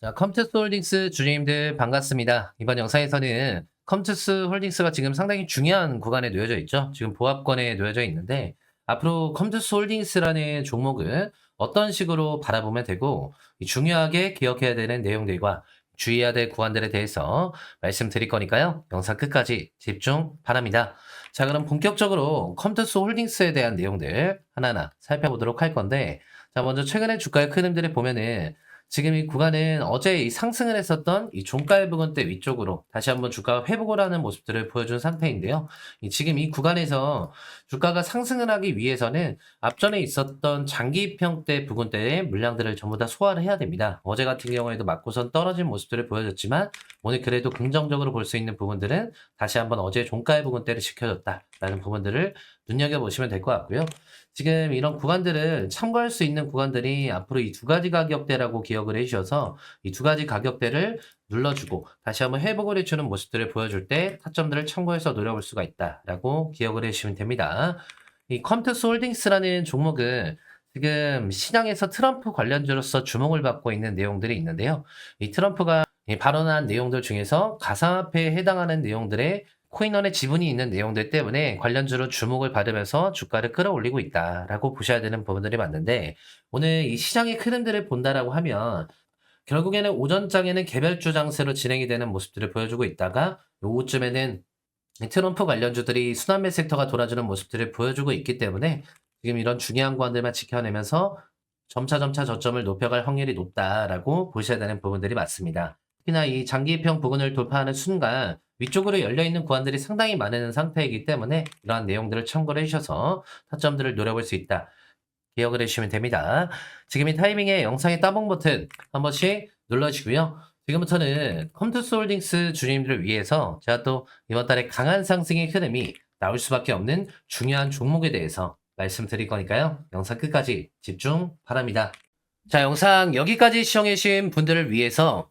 자, 컴투스 홀딩스 주주님들 반갑습니다. 이번 영상에서는 컴투스 홀딩스가 지금 상당히 중요한 구간에 놓여져 있죠. 지금 보합권에 놓여져 있는데 앞으로 컴투스 홀딩스라는 종목을 어떤 식으로 바라보면 되고 이 중요하게 기억해야 되는 내용들과 주의해야 될 구간들에 대해서 말씀드릴 거니까요. 영상 끝까지 집중 바랍니다. 자, 그럼 본격적으로 컴투스 홀딩스에 대한 내용들 하나하나 살펴보도록 할 건데 자, 먼저 최근에 주가의 큰 흐름들을 보면은 지금 이 구간은 어제 이 상승을 했었던 이 종가의 부근대 위쪽으로 다시 한번 주가가 회복을 하는 모습들을 보여준 상태인데요. 이 지금 이 구간에서 주가가 상승을 하기 위해서는 앞전에 있었던 장기평대 부근대의 물량들을 전부 다 소화를 해야 됩니다. 어제 같은 경우에도 맞고선 떨어진 모습들을 보여줬지만 오늘 그래도 긍정적으로 볼 수 있는 부분들은 다시 한번 어제 종가의 부근대를 지켜줬다라는 부분들을 눈여겨보시면 될 것 같고요. 지금 이런 구간들을 참고할 수 있는 구간들이 앞으로 이 두 가지 가격대라고 기억을 해주셔서 이 두 가지 가격대를 눌러주고 다시 한번 회복을 해주는 모습들을 보여줄 때 타점들을 참고해서 노려볼 수가 있다라고 기억을 해주시면 됩니다. 이 컴투스 홀딩스라는 종목은 지금 시장에서 트럼프 관련주로서 주목을 받고 있는 내용들이 있는데요. 이 트럼프가 이 발언한 내용들 중에서 가상화폐에 해당하는 내용들의 코인원의 지분이 있는 내용들 때문에 관련주로 주목을 받으면서 주가를 끌어올리고 있다라고 보셔야 되는 부분들이 많은데 오늘 이 시장의 큰 흐름들을 본다라고 하면 결국에는 오전장에는 개별주 장세로 진행이 되는 모습들을 보여주고 있다가 오후쯤에는 트럼프 관련주들이 순환매 섹터가 돌아주는 모습들을 보여주고 있기 때문에 지금 이런 중요한 구간들만 지켜내면서 점차점차 저점을 높여갈 확률이 높다라고 보셔야 되는 부분들이 많습니다. 특히나 이 장기평 부근을 돌파하는 순간 위쪽으로 열려있는 구간들이 상당히 많은 상태이기 때문에 이러한 내용들을 참고를 해주셔서 타점들을 노려볼 수 있다. 기억을 해주시면 됩니다. 지금 이 타이밍에 영상의 따봉 버튼 한 번씩 눌러주시고요. 지금부터는 컴투스 홀딩스 주님들을 위해서 제가 또 이번 달에 강한 상승의 흐름이 나올 수밖에 없는 중요한 종목에 대해서 말씀드릴 거니까요. 영상 끝까지 집중 바랍니다. 자, 영상 여기까지 시청해주신 분들을 위해서